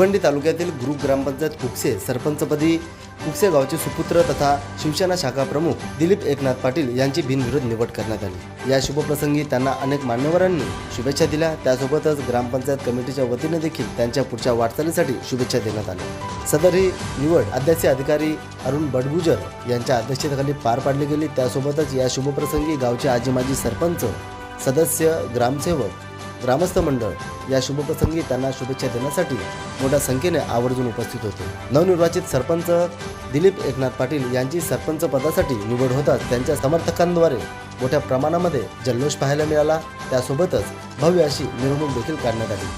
भिवंडी तालुक्यातील ग्रुप ग्रामपंचायत कुकसे सरपंचपदी कुकसे गावचे सुपुत्र तथा शिवसेना शाखा प्रमुख दिलीप एकनाथ पाटील यांची बिनविरोध निवड करण्यात आली. या शुभप्रसंगी त्यांना अनेक मान्यवरांनी शुभेच्छा दिल्या. त्यासोबतच ग्रामपंचायत कमिटीच्या वतीने देखील त्यांच्या पुढच्या वाटचालीसाठी शुभेच्छा देण्यात आल्या. सदर ही निवड अध्यक्ष अधिकारी अरुण बडगुजर यांच्या अध्यक्षतेखाली पार पाडली गेली. त्यासोबतच या शुभप्रसंगी गावचे आजी माजी सरपंच सदस्य ग्रामसेवक ग्रामस्थ मंडळ या शुभप्रसंगी त्यांना शुभेच्छा देण्यासाठी मोठ्या संख्येने आवर्जून उपस्थित होते. नवनिर्वाचित सरपंच दिलीप एकनाथ पाटील यांची सरपंच पदासाठी निवड होताच त्यांच्या समर्थकांद्वारे मोठ्या प्रमाणामध्ये जल्लोष पाहायला मिळाला. त्यासोबतच भव्य अशी मिरवणूक देखील काढण्यात आली.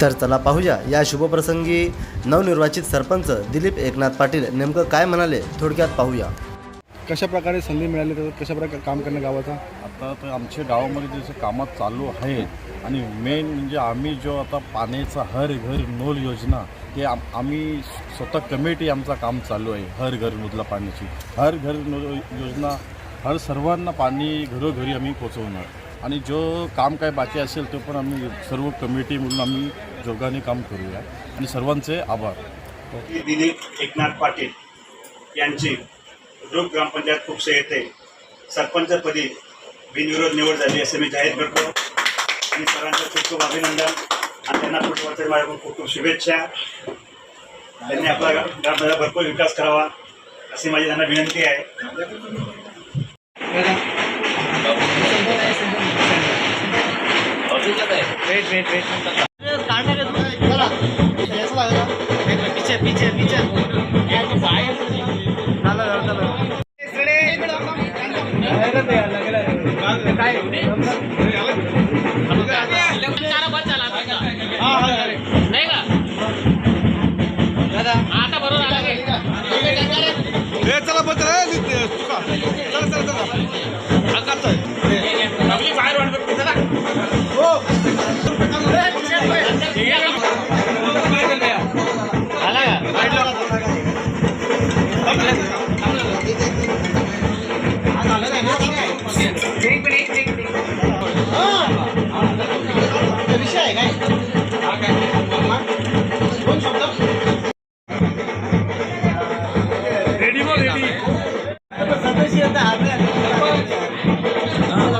तर चला पाहूया या शुभप्रसंगी नवनिर्वाचित सरपंच दिलीप एकनाथ पाटील नेमकं काय म्हणाले थोडक्यात पाहूया. कशा प्रकारे संधी मिळाली? तर कशा प्रकारे काम करणं गावाचं? आता तर आमच्या गावामध्ये जसे कामं चालू आहेत आणि मेन म्हणजे आम्ही जो आता पाण्याचा हर घर नोल योजना ते आम आम्ही स्वतः कमिटी आमचं काम चालू आहे हर घरमधला पाण्याची. हर घर नो योजना हर सर्वांना पाणी घरोघरी आम्ही पोचवणार. आणि जो काम काय बाकी असेल तो पण आम्ही सर्व कमिटी म्हणून आम्ही जोगाने काम करूया. आणि सर्वांचे आभार. एकनाथ पाटील यांची ग्रुप ग्रामपंचायत खुपसे येथे सरपंचपदी बिनविरोध निवड झाली असे मी जाहीर करतो. आणि सरांचं खूप खूप अभिनंदन आणि त्यांना पुढच्या वर्षी माझ्याकडून खूप खूप शुभेच्छा. त्यांनी आपला ग्रामपंचायत भरपूर विकास करावा अशी माझी त्यांना विनंती आहे. पीछे पीछे पीछे.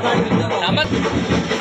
थांबत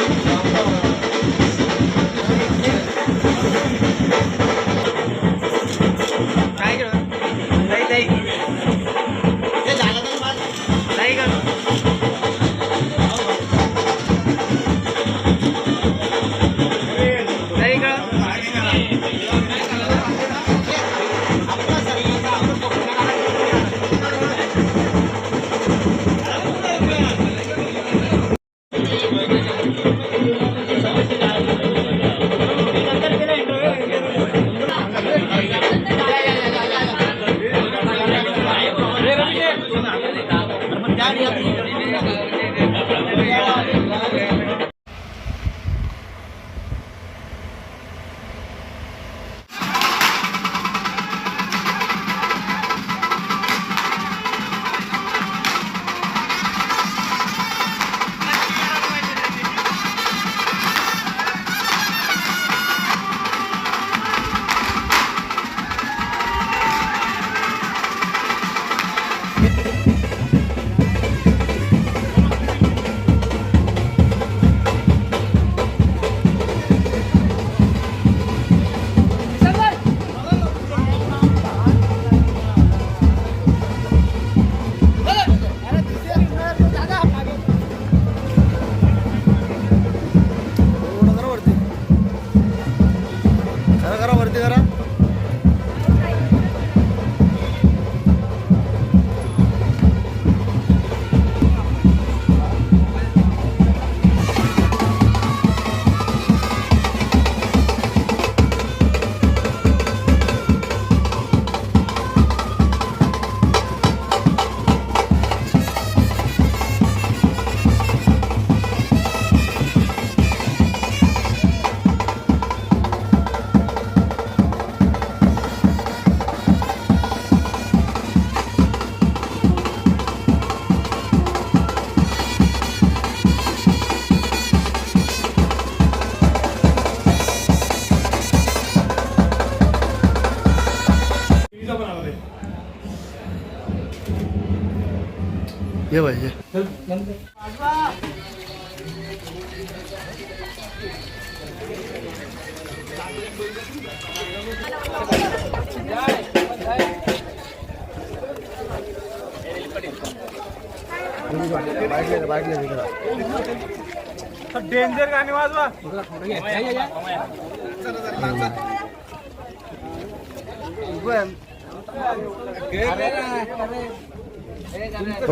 डेंजर गाणी वाजवा.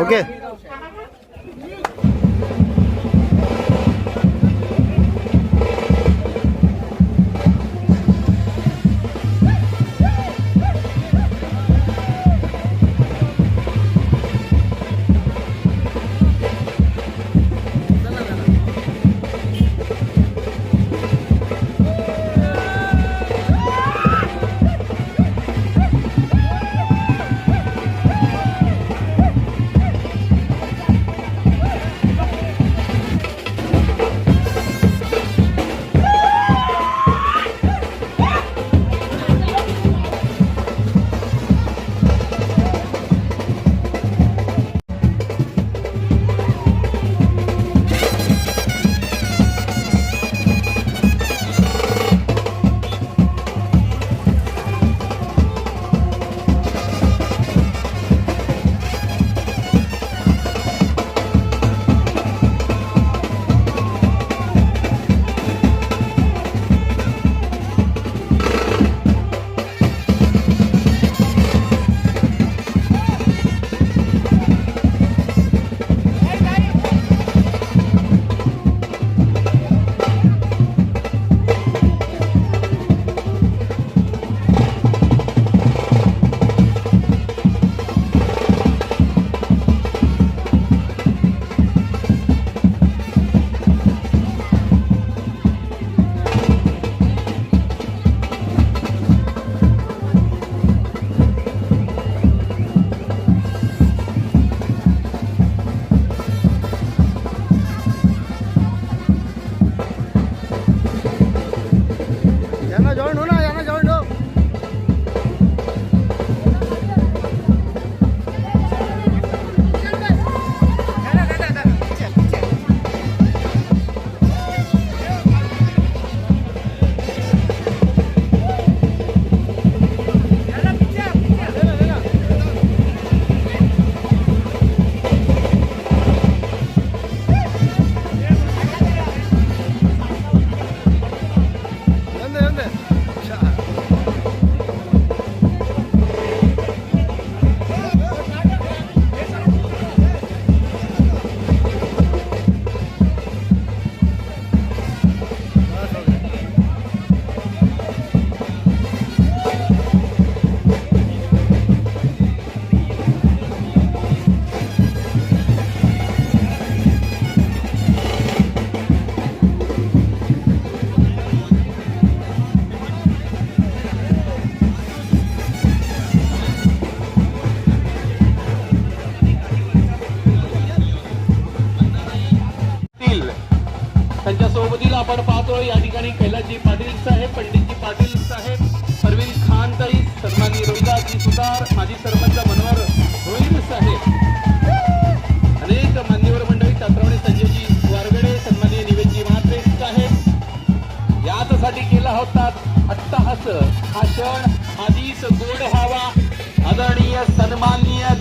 ओके. Mania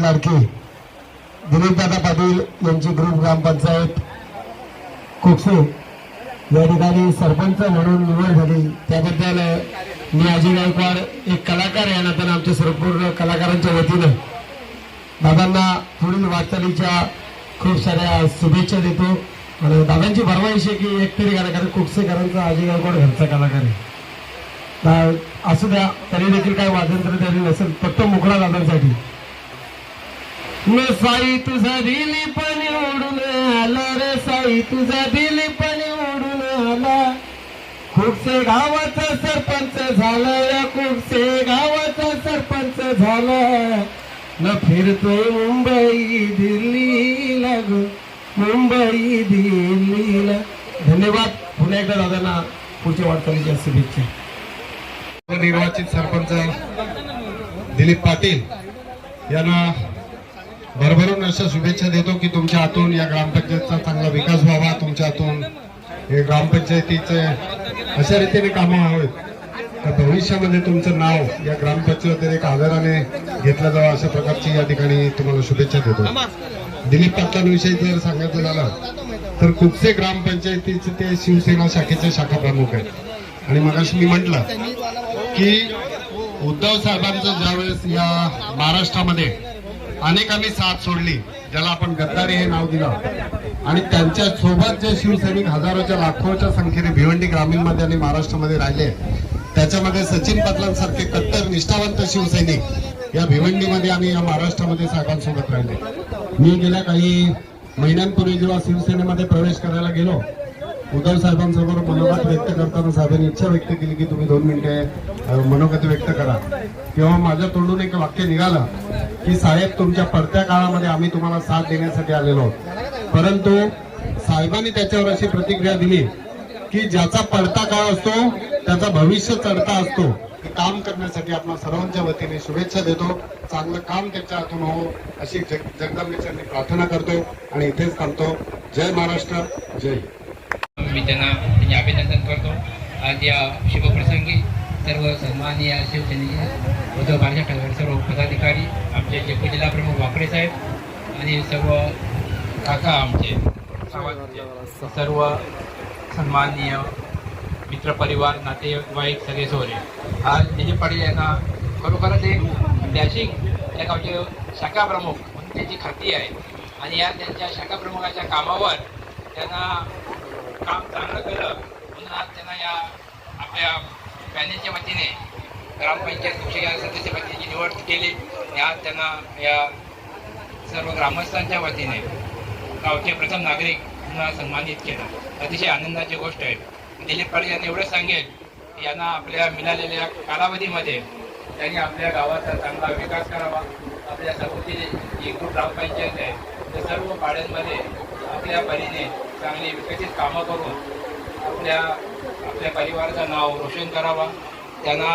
सन्माननीय लाडके दिलीपदादा पाटील यांची ग्रुप ग्रामपंचायत कोकसे या ठिकाणी सरपंच म्हणून निवड झाली. त्याबद्दल मी अजय गायकवाड एक कलाकार या नात्यानं आमच्या संपूर्ण कलाकारांच्या वतीनं दादांना पुढील वाटचालीच्या खूप साऱ्या शुभेच्छा देतो. आणि दादांची फरमाईश आहे की एकतरी कलाकार कुकसेकरांचा अजय गायकवाड घरचा कलाकार आहे. असू द्या तरी देखील काय वादंत्र तरी नसेल फक्त मोकळा दादांसाठी. न साई तुझा दिली पण ओढून आला रे साई तुझा दिली पण ओढून आला. खूपसे गावाचा सरपंच झाला या खूपसे गावाचा सरपंच झाला. न फिरतोय मुंबई दिल्लीला ग मुंबई दिल्लीला. धन्यवाद पुन्हा एकदा दादांना पुढच्या वाटचालीच्या शुभेच्छा. निर्वाचित सरपंच दिलीप पाटील यांना भरभरून अशा शुभेच्छा देतो की तुमच्या हातून या ग्रामपंचायतचा चांगला विकास व्हावा तुमच्या हातून हे ग्रामपंचायतीचे अशा रीतीने कामं व्हावेत. तर भविष्यामध्ये तुमचं नाव या ग्रामपंचायतीत एक आदराने घेतलं जावं अशा प्रकारची या ठिकाणी तुम्हाला शुभेच्छा देतो. दिलीप पाटलांविषयी जर सांगायचं झालं तर कुपसे ग्रामपंचायतीचे ते शिवसेना शाखेचे शाखा प्रमुख आहेत. आणि मगाशी मी म्हटलं की उद्धव साहेबांचं ज्यावेळेस या महाराष्ट्रामध्ये अनेकांनी साथ सोडली ज्याला आपण गद्दारी हे नाव दिलं. आणि त्यांच्यासोबत जे शिवसैनिक हजारोच्या लाखोच्या संख्येने भिवंडी ग्रामीणमध्ये आणि महाराष्ट्रामध्ये राहिले त्याच्यामध्ये सचिन पाटलांसारखे कट्टर निष्ठावंत शिवसैनिक या भिवंडीमध्ये आणि या महाराष्ट्रामध्ये साहेबांसोबत राहिले. मी गेल्या काही महिन्यांपूर्वी जेव्हा शिवसेनेमध्ये प्रवेश करायला गेलो उद्धव साहेबांसमोर मनोगत व्यक्त करताना साहेबांनी इच्छा व्यक्त केली की तुम्ही दोन मिनिटे मनोगत व्यक्त करा. तेव्हा माझ्या तोंडून एक वाक्य निघालं की साहेब तुमच्या पडत्या काळामध्ये आम्ही तुम्हाला साथ देण्यासाठी आलेलो परंतु साहेबांनी त्याच्यावर अशी प्रतिक्रिया दिली की ज्याचा पडता काळ असतो त्याचा भविष्य चढता असतो. काम करण्यासाठी आपण सर्वांच्या वतीने शुभेच्छा देतो. चांगलं काम त्याच्या हातून हो अशी जग जगदंबेच्या प्रार्थना करतो आणि इथेच थांबतो. जय महाराष्ट्र जय मी त्यांना त्यांचे अभिनंदन करतो. आज या शुभप्रसंगी सर्व सन्माननीय शिवसेनेचे उद्धव बाळासाहेब ठाकरे सर्व पदाधिकारी आमचे जे जिल्हा प्रमुख वाकडे साहेब आणि सर्व काका आमचे सर्व सन्माननीय मित्रपरिवार नातेवाईक सगळे सोरे. आज दिलीप पाटील यांना खरोखरच एक डॅशिंग या गावचे शाखा प्रमुख म्हणून त्यांची खाती आहे. आणि या त्यांच्या शाखा प्रमुखाच्या कामावर त्यांना काम चांगलं केलं म्हणून आज त्यांना या आपल्या पॅनेलच्या वतीने ग्रामपंचायत मुख्य या सदस्यपदाची निवड केली. आणि आज त्यांना या सर्व ग्रामस्थांच्या वतीने गावचे प्रथम नागरिक म्हणून सन्मानित केलं. अतिशय आनंदाची गोष्ट आहे. दिलीप पाटील यांनी एवढं सांगेल की यांना आपल्या मिळालेल्या कालावधीमध्ये त्यांनी आपल्या गावाचा चांगला विकास करावा. आपल्या सभोवतीने जी ग्रुप ग्रामपंचायत आहे. त्या सर्व पाड्यांमध्ये आपल्या परीने चांगली विकसित कामं करून आपल्या आपल्या परिवाराचं नाव रोशन करावा. त्यांना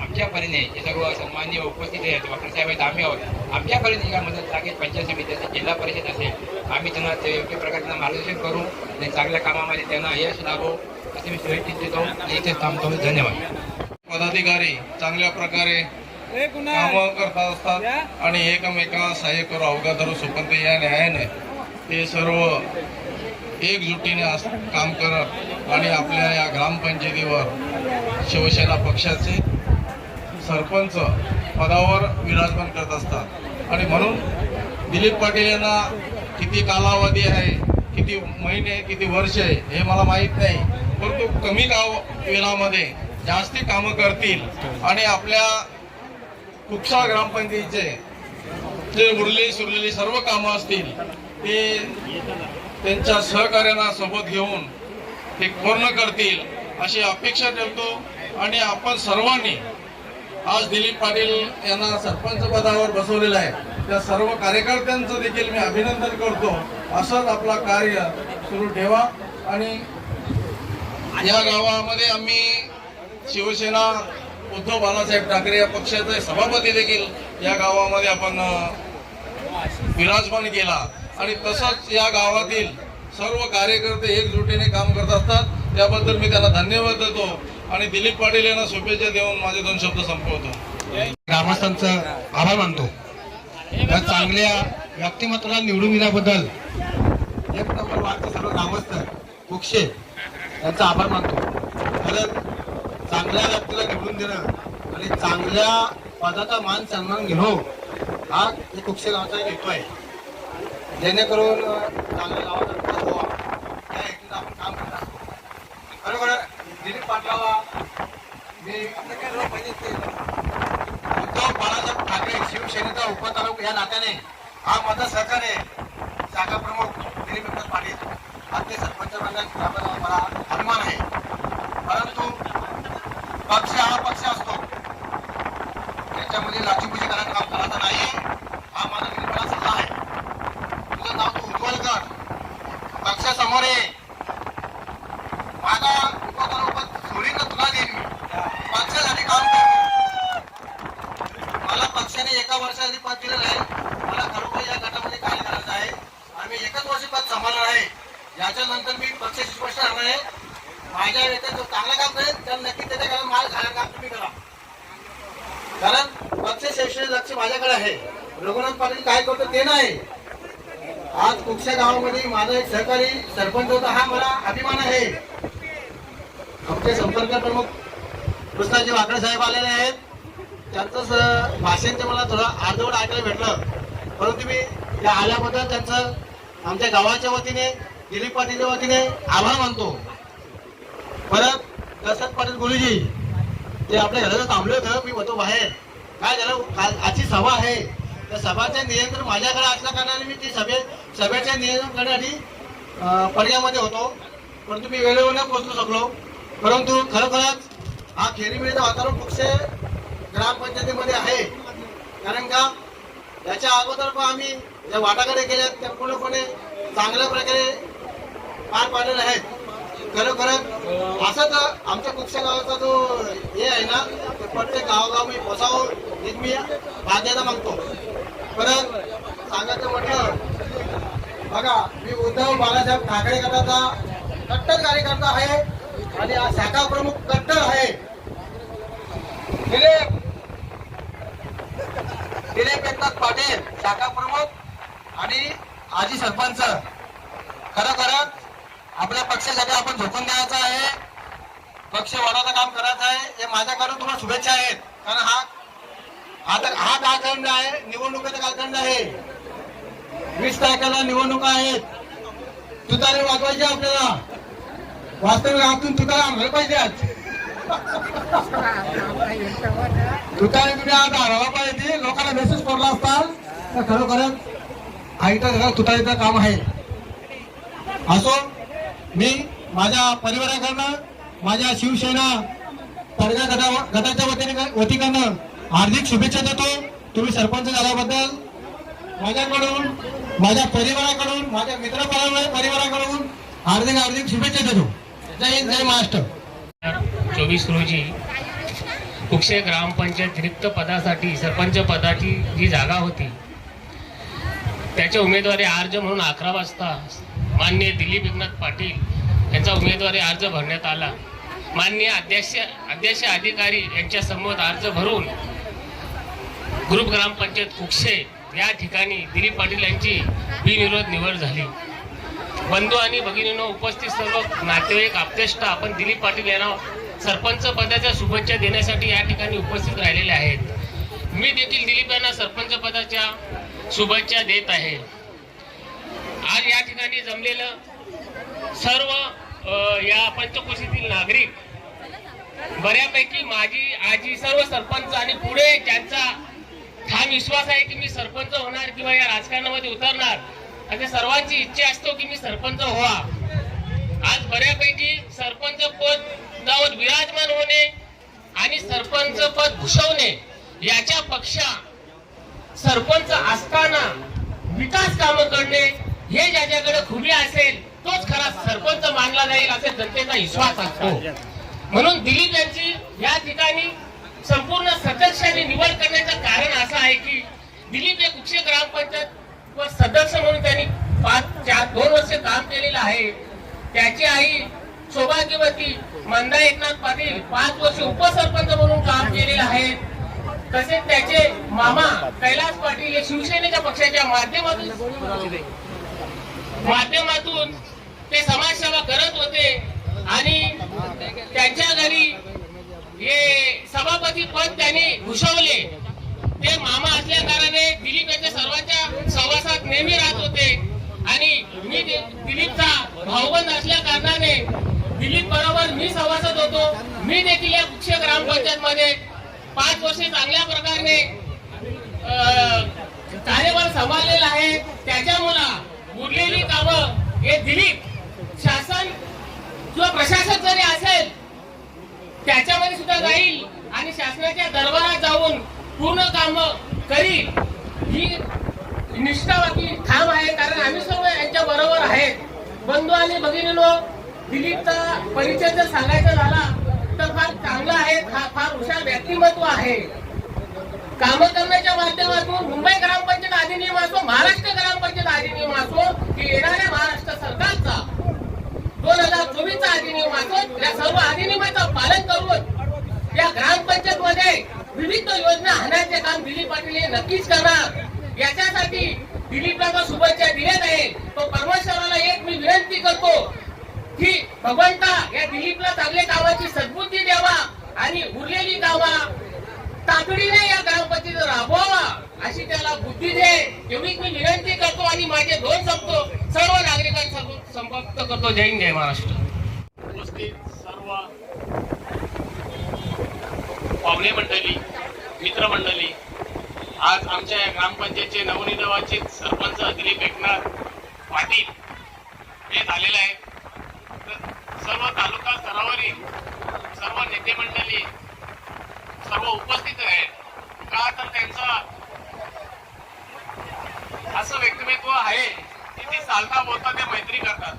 आमच्या परीने जे सर्व सन्मान्य उपस्थित आहेत. डॉक्टर साहेब आहेत आम्ही आहोत. आमच्या परीने काय मदत लागेल पंचायत समिती असेल जिल्हा परिषद असेल आम्ही त्यांना ते योग्य प्रकारे त्यांना मार्गदर्शन करू आणि चांगल्या कामामध्ये त्यांना यश लाभो असे मी शुभेच्छा देतो. इथेच थांबतो. धन्यवाद. पदाधिकारी चांगल्या प्रकारे काम करत असतात आणि एकमेकांना सहाय्य करू अवघा धरू सोपंत या न्यायाने. ते सर्व एकजुटीने अस- काम करत आणि आपल्या या ग्रामपंचायतीवर शिवसेना पक्षाचे सरपंच पदावर विराजमान करत असतात. आणि म्हणून दिलीप पाटील यांना किती कालावधी आहे किती महिने किती वर्ष आहे हे मला माहीत नाही. परंतु कमी काव वेळामध्ये जास्ती कामं करतील आणि आपल्या कुपसा ग्रामपंचायतीचे जे उरलेली सुरलेली सर्व कामं असतील ते त्यांच्या सहकार्यांना सोबत घेऊन ते पूर्ण करतील अशी अपेक्षा ठेवतो. आणि आपण सर्वांनी आज दिलीप पाटील यांना सरपंच पदावर बसवलेलं आहे. त्या सर्व कार्यकर्त्यांचं देखील मी अभिनंदन करतो. असंच आपला कार्य सुरू ठेवा. आणि या गावामध्ये आम्ही शिवसेना उद्धव बाळासाहेब ठाकरे या पक्षाचे सभापती देखील या गावामध्ये आपण विराजमान केला. आणि तसंच या गावातील सर्व कार्यकर्ते एकजुटीने काम करत असतात. त्याबद्दल मी त्यांना धन्यवाद देतो. आणि दिलीप पाटील यांना शुभेच्छा देऊन माझे दोन शब्द संपवतो. ग्रामस्थांचं आभार मानतो. या चांगल्या व्यक्तिमत्वाला निवडून दिल्याबद्दल एक नंबर वार्ते सर्व ग्रामस्थ कुक्षे यांचा आभार मानतो. कारण चांगल्या व्यक्तीला निवडून देणं आणि चांगल्या पदाचा मान सन्मान घेणं हा एक कुक्षे गावचा एक हेतू आहे. जेणेकरून अं, चांगल्या गावाचा विकास व्हावा या हेतून आपण काम करत असतो खरोखर दिलीप पाटलाला मी उद्धव बाळासाहेब ठाकरे शिवसेनेचा उपतालुक या नात्याने हा माझा सहकार्य शाखा प्रमुख दिलीप एकनाथ पाटील आपले सरपंच बनण्यात मला अभिमान आहे. परंतु पक्ष हा पक्ष असतो. त्याच्यामध्ये लाचीबुची करायचं काम करायचं नाही हा माझा निर्मळा सल्ला आहे तुझं नाव तू उज्ज्वल कर पक्षासमोर ये माझा उपतालुका सोडीनं तुला देईन मी पक्षासाठी काम कर मला पक्षाने एका वर्षासाठी पद दिलेलं आहे मला खरोखर या गटामध्ये कार्य करायचं आहे आम्ही एकच वर्ष पद सांभाळणार आहे याच्यानंतर मी पक्षाची स्पष्ट राहणार आहे माझ्या वेळेत जो चांगलं काम करेल तर नक्की त्याच्या कारण माल घालायला काम तुम्ही करा कारण पक्ष शैक्षणिक लक्ष माझ्याकडे आहे रघुनाथ पाटील काय करतो ते नाही आज कुक्षा गावामध्ये माझा एक सहकारी सरपंच होता हा मला अभिमान आहे. आमचे संपर्क प्रमुख कृष्णाजी वाकडे साहेब आलेले आहेत. त्यांचं भाषेंचं मला थोडं अर्धवट ऐकायला भेटलं. परंतु मी या आल्याबद्दल त्यांचं आमच्या गावाच्या वतीने दिलीप पाटीलच्या वतीने आभार मानतो. परत दशरथ पाटील गुरुजी ते आपल्या घराचं थांबले होतं मी होतो बाहेर. काय झालं? आजची सभा आहे. त्या सभाचे नियंत्रण माझ्याकडे असल्या कारणाने मी ती सभे सभेचे नियंत्रण करण्यासाठी पडद्यामध्ये होतो. परंतु मी वेळेवर नाही पोहोचलो शकलो. परंतु खरोखरच हा खेळीमेळीचं वातावरण पक्ष ग्रामपंचायतीमध्ये आहे. कारण का याच्या अगोदर पण आम्ही ज्या वाटाकडे गेल्या त्या पूर्णपणे चांगल्या प्रकारे पार पाडलेल्या आहेत. खरोखरच असंच आमच्या कुक्षा गावाचा जो हे आहे ना ते प्रत्येक गावोगाव मी पोसावं एक मी बाध्यता मागतो. परत सांगायचं म्हटलं बघा मी उद्धव बाळासाहेब ठाकरे गटाचा कट्टर कार्यकर्ता आहे आणि हा शाखा प्रमुख कट्टर आहे. दिलीप. दिलीप एकनाथ पाटील शाखा प्रमुख आणि आजी सरपंच. खरं खरं आपल्या पक्षासाठी आपण झोकून द्यायचं आहे. पक्ष वाढायचं काम करायचं आहे. हे माझ्याकडून तुम्हाला शुभेच्छा आहेत. कारण हा हा तर हा कालखंड आहे. निवडणुकीचा कालखंड आहे. वीस तारखेला निवडणुका आहेत. तुतारे वाजवायचे आपल्याला. वास्तविक आतून तुतारे आणले पाहिजे आज. तुतारे तुम्ही म्हणजे आज हरवा पाहिजे. लोकांना मेसेज पडला असताल तर खरोखरच आईच्या घरात तुतारीचं काम आहे. असो मी माझ्या परिवाराकडनं माझ्या शिवसेना गटाच्या वतीने वतीकडनं हार्दिक शुभेच्छा देतो. तुम्ही सरपंच झाल्याबद्दल माझ्याकडून माझ्या परिवाराकडून माझ्या मित्र परिवाराकडून हार्दिक हार्दिक शुभेच्छा देतो. जय हिंद जय महाराष्ट्र. चोवीस रोजी कुक्षे ग्रामपंचायत रिक्त पदासाठी सरपंच पदाची जी जागा होती त्याच्या उमेदवारी अर्ज म्हणून अकरा वाजता मान्य दिलीप एकनाथ पाटील यांचा उमेदवारी अर्ज भरण्यात आला. मान्य अध्यक्ष अध्यक्ष अधिकारी यांच्या समोर अर्ज भरून ग्रुप ग्रामपंचायत कुक्षे या ठिकाणी दिलीप पाटील यांची बिनविरोध निवड झाली. बंधू आणि भगिनीनं उपस्थित सर्व नातेवाईक आप्तेष्ट आपण दिलीप पाटील यांना सरपंच पदाच्या शुभेच्छा देण्यासाठी या ठिकाणी उपस्थित राहिलेले आहेत. मी देखील दिलीप यांना सरपंच पदाच्या शुभेच्छा देत आहे. आज या ठिकाणी जमलेलं सर्व या पंचकोशीतील नागरिक बऱ्यापैकी माझी आजी सर्व सरपंच आणि पुढे त्यांचा ठाम विश्वास आहे की मी सरपंच होणार किंवा या राजकारणामध्ये उतरणार? अशा सर्वांची इच्छा असतो की मी सरपंच व्हा आज बऱ्यापैकी सरपंच जाऊन विराजमान होणे आणि सरपंच पद भूषवणे याच्या पक्षा सरपंच असताना विकास कामं करणे हे ज्याच्याकडे खुबी असेल तोच खरा सरपंच मानला जाईल असे जनतेचा विश्वास असतो. म्हणून दिलीप यांची या ठिकाणी संपूर्ण सदस्यांनी निवड करण्याचं कारण असं आहे की दिलीप हे उच्च ग्रामपंचायत व सदस्य म्हणून त्यांनी पाच चार दोन वर्ष काम केलेलं आहे. त्याची आई सौभाग्यवती मंदा एकनाथ पाटील पाच वर्ष उपसरपंच म्हणून काम केलेलं आहे. तसेच त्याचे मामा कैलास पाटील हे शिवसेनेच्या पक्षाच्या माध्यमातून माध्यमातून ते समाजसेवा करत होते आणि त्यांच्या घरी हे सभापती पद त्यांनी भूषवले. ते मामा असल्या कारणे दिलीप यांच्या सर्वांच्या सहवासात नेहमी राहत होते. आणि मी दिलीपचा भाऊबंद असल्या कारणाने दिलीप बरोबर मी सहवासात होतो. मी देखील या मुख्य ग्रामपंचायत मध्ये पाच वर्षे चांगल्या प्रकारे अं, कार्यभार सांभाळलेला आहे. त्याच्यामुळं उरलेली कामं हे दिलीप शासन किंवा प्रशासक जरी असेल त्याच्यामध्ये सुद्धा जाईल आणि शासनाच्या दरबारात जाऊन पूर्ण काम करील. ही निष्ठावादी ठाम आहे कारण आम्ही सर्व यांच्या बरोबर आहेत. बंधू आणि भगिनीनो दिलीपचा परिचय जर सांगायचा झाला तर फार चांगला आहे फार हुशार व्यक्तिमत्व आहे. काम करण्याच्या माध्यमातून मुंबई ग्रामपंचायत अधिनियम असो महाराष्ट्र ग्रामपंचायत अधिनियम असो की येणाऱ्या महाराष्ट्र सरकारचा. दोन हजार चोवीसचा अधिनियम या सर्व अधिनियमाचं पालन करून या ग्रामपंचायत मध्ये विविध योजना आणायचे काम दिलीप पाटील हे नक्कीच करणार. याच्यासाठी दिलीपला जो शुभेच्छा दिल्यात आहे तो परमेश्वराला एक मी विनंती करतो की भगवंता या दिलीपला चांगल्या कामाची सद्बुद्धी द्यावा आणि उरलेली कामा तातडीने या ग्रामपंचायत राबवावा अशी त्याला बुद्धी दे. एवढीच मी विनंती करतो आणि माझे दोन संपतो सर्व नागरिकांसमोर संपर्क करतो. जय हिंद जय महाराष्ट्र. उपस्थित सर्व पाहुणे मंडळी मित्रमंडळी आज आमच्या या ग्रामपंचायतचे नवनिर्वाचित सरपंच दिलीप एकनाथ पाटील हे झालेलं आहे तर सर्व तालुका स्तरावरील सर्व नेते मंडळी सर्व उपस्थित आहेत का तर त्यांचं असं व्यक्तिमत्व आहे की ते चालता बोलता ते मैत्री करतात.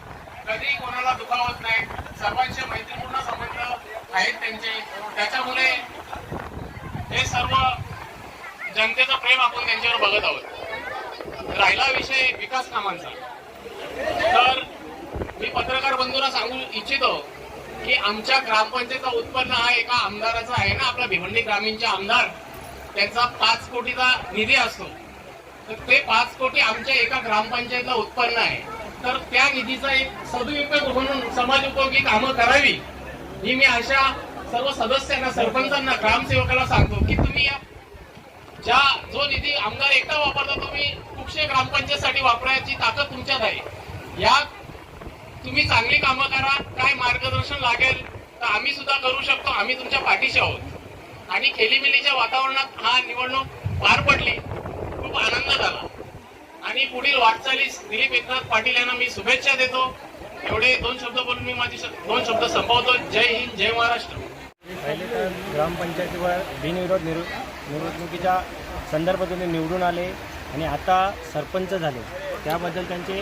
कधी कोणाला दुखावत नाही. सर्वांचे मैत्रीपूर्ण संबंध आहेत त्यांचे. त्याच्यामुळे हे सर्व जनतेचं प्रेम आपण त्यांच्यावर बघत आहोत. राहिला विषय विकास कामांचा. तर मी पत्रकार बंधूंना सांगू इच्छितो की आमच्या ग्रामपंचायतचा उत्पन्न हा एका आमदाराचा आहे ना आपला भिवंडी ग्रामीणच्या आमदार. त्यांचा पाच कोटीचा निधी असतो. तर ते पाच कोटी आमच्या एका ग्रामपंचायतला उत्पन्न आहे. तर त्या निधीचा एक सदुपयोग म्हणून समाज उपयोगी कामं करावी ही मी अशा सर्व सदस्यांना सरपंचांना ग्रामसेवकाला सांगतो की तुम्ही या ज्या जो निधी आमदार एकटा वापरता तुम्ही कुक्षे ग्रामपंचायतसाठी वापरायची ताकद तुमच्यात आहे. या तुम्ही चांगली कामं करा काय मार्गदर्शन लागेल तर आम्ही सुद्धा करू शकतो आम्ही तुमच्या पाठीशी आहोत. आणि खेलीमेलीच्या वातावरणात हा निवडणूक पार पडली खूप आनंद झाला. आणि पुढील वाटचालीस दिलीप एकनाथ पाटील यांना मी शुभेच्छा देतो. एवढे दोन शब्द बोलून मी माझी दोन शब्द संपवतो जय हिंद जय महाराष्ट्र. पहिले तर ग्रामपंचायतीवर बिनविरोध निवड निवडणुकीच्या संदर्भातून निवडून आले आणि आता सरपंच झाले. त्याबद्दल त्यांचे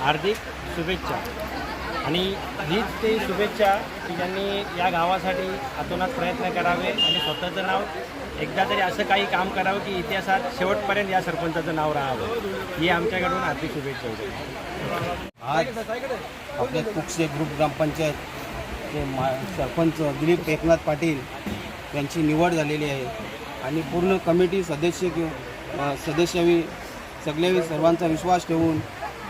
हार्दिक शुभेच्छा. आणि हीच ते शुभेच्छा की त्यांनी या गावासाठी अतोनात प्रयत्न करावे आणि स्वतःचं नाव एकदा तरी असं काही काम करावं की इतिहासात शेवटपर्यंत या सरपंचाचं नाव राहावं. ही आमच्याकडून हार्दिक शुभेच्छा होते आज आपले कुक्षे ग्रुप ग्रामपंचायत ते मा सरपंच दिलीप एकनाथ पाटील यांची निवड झालेली आहे. आणि पूर्ण कमिटी सदस्य किंवा सदस्यावी सगळे सर्वांचा विश्वास ठेवून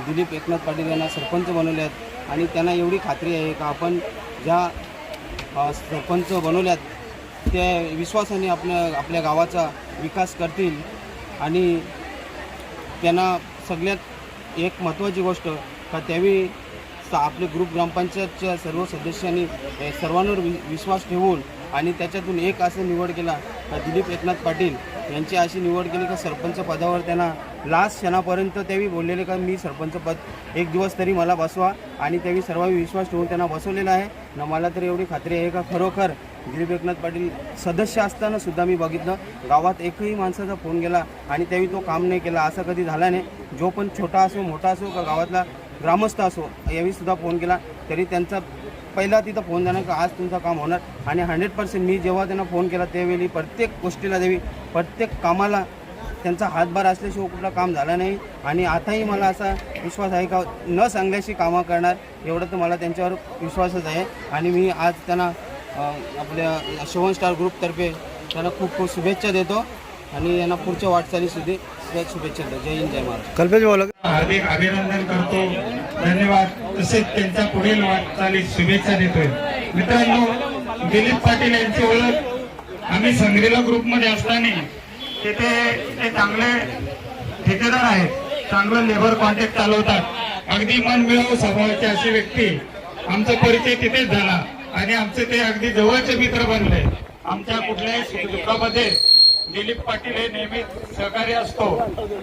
दिलीप एकनाथ पाटील यांना सरपंच बनवले आहेत आणि त्यांना एवढी खात्री आहे का आपण ज्या सरपंच बनवल्यात त्या विश्वासाने आपल्या आपल्या गावाचा विकास करतील. आणि त्यांना सगळ्यात एक महत्त्वाची गोष्ट का त्यावेळी आपले ग्रुप ग्रामपंचायतच्या सर्व सदस्यांनी सर्वांवर वि विश्वास ठेवून आणि त्याच्यातून एक असं निवड केला का दिलीप एकनाथ पाटील यांची अशी निवड केली का सरपंच पदावर त्यांना लास्ट क्षणापर्यंत त्यावेळी बोललेले का मी सरपंच पद एक दिवस तरी मला बसवा आणि त्यावेळी सर्वांनी विश्वास ठेवून त्यांना बसवलेला आहे. ना मला तर एवढी खात्री आहे का खरोखर दिलीप एकनाथ पाटील सदस्य असताना सुद्धा मी बघितलं. गावात एकही माणसाचा फोन गेला आणि त्यावेळी तो काम नाही केला असं कधी झाला नाही. जो पण छोटा असो मोठा असो का गावातला ग्रामस्थ असो यावेळी सुद्धा फोन केला. तरी त्यांचा पहिला तिथं फोन जाणार का आज तुमचं काम होणार. आणि हंड्रेड पर्सेंट मी जेव्हा त्यांना फोन केला त्यावेळी प्रत्येक गोष्टीला द्यावी प्रत्येक कामाला त्यांचा हातभार असल्याशिवाय कुठलं काम झालं नाही. आणि आताही मला असा विश्वास आहे का न सांगल्याशी कामं करणार एवढं तर मला त्यांच्यावर विश्वासच आहे. आणि मी आज त्यांना आपल्या शोवन स्टार ग्रुपतर्फे त्यांना खूप खूप शुभेच्छा देतो. आणि यांना पुढच्या वाटचाली सुद्धा शुभेच्छा देतो. जय हिंद जय महाराष्ट्र. कल्पेश बोला हार्दिक अभिनंदन करतो. धन्यवाद. तसेच त्यांच्या पुढील वाटचालीस शुभेच्छा देतोय. मित्रांनो दिलीप पाटील यांची ओळख आम्ही संग्रीला ग्रुपमध्ये असताना तिथे ते चांगले ठेकेदार आहेत. चांगलं लेबर कॉन्ट्रॅक्ट चालवतात. अगदी मन मिळवू स्वभावाचे अशी व्यक्ती. आमचा परिचय तिथेच झाला. आणि आमचे ते अगदी जवळचे मित्र बनले. आमच्या कुठल्याही सुखदुःखामध्ये दिलीप पाटील हे नेहमीच सहकार्य असतो.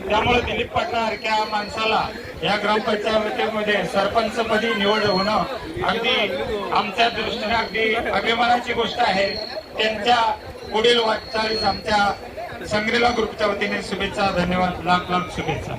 त्यामुळे दिलीप पाटलासारख्या माणसाला या ग्रामपंचायतीमध्ये सरपंचपदी निवड होणं अगदी आमच्या दृष्टीने अगदी अभिमानाची गोष्ट आहे. त्यांच्या पुढील वाटचालीस आमच्या संग्रीला ग्रुपच्या वतीने शुभेच्छा धन्यवाद लाख लाख शुभेच्छा.